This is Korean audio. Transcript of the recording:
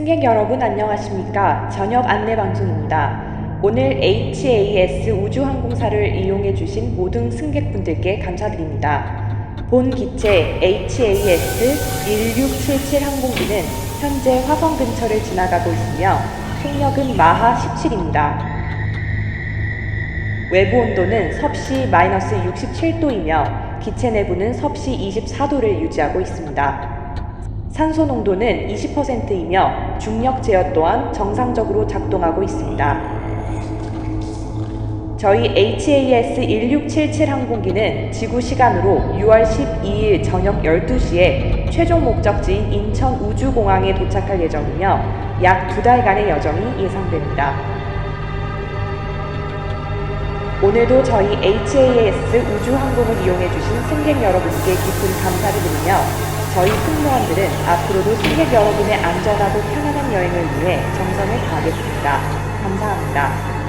승객 여러분 안녕하십니까? 저녁 안내 방송입니다. 오늘 HAS 우주항공사를 이용해 주신 모든 승객분들께 감사드립니다. 본 기체 HAS 1677 항공기는 현재 화성 근처를 지나가고 있으며 속력은 마하 17입니다. 외부 온도는 섭씨 마이너스 67도이며 기체 내부는 섭씨 24도를 유지하고 있습니다. 산소 농도는 20%이며 중력 제어 또한 정상적으로 작동하고 있습니다. 저희 HAS 1677 항공기는 지구 시간으로 6월 12일 저녁 12시에 최종 목적지인 인천 우주공항에 도착할 예정이며 약 두 달간의 여정이 예상됩니다. 오늘도 저희 HAS 우주항공을 이용해 주신 승객 여러분께 깊은 감사를 드리며 저희 승무원들은 앞으로도 승객 여러분의 안전하고 편안한 여행을 위해 정성을 다하겠습니다. 감사합니다.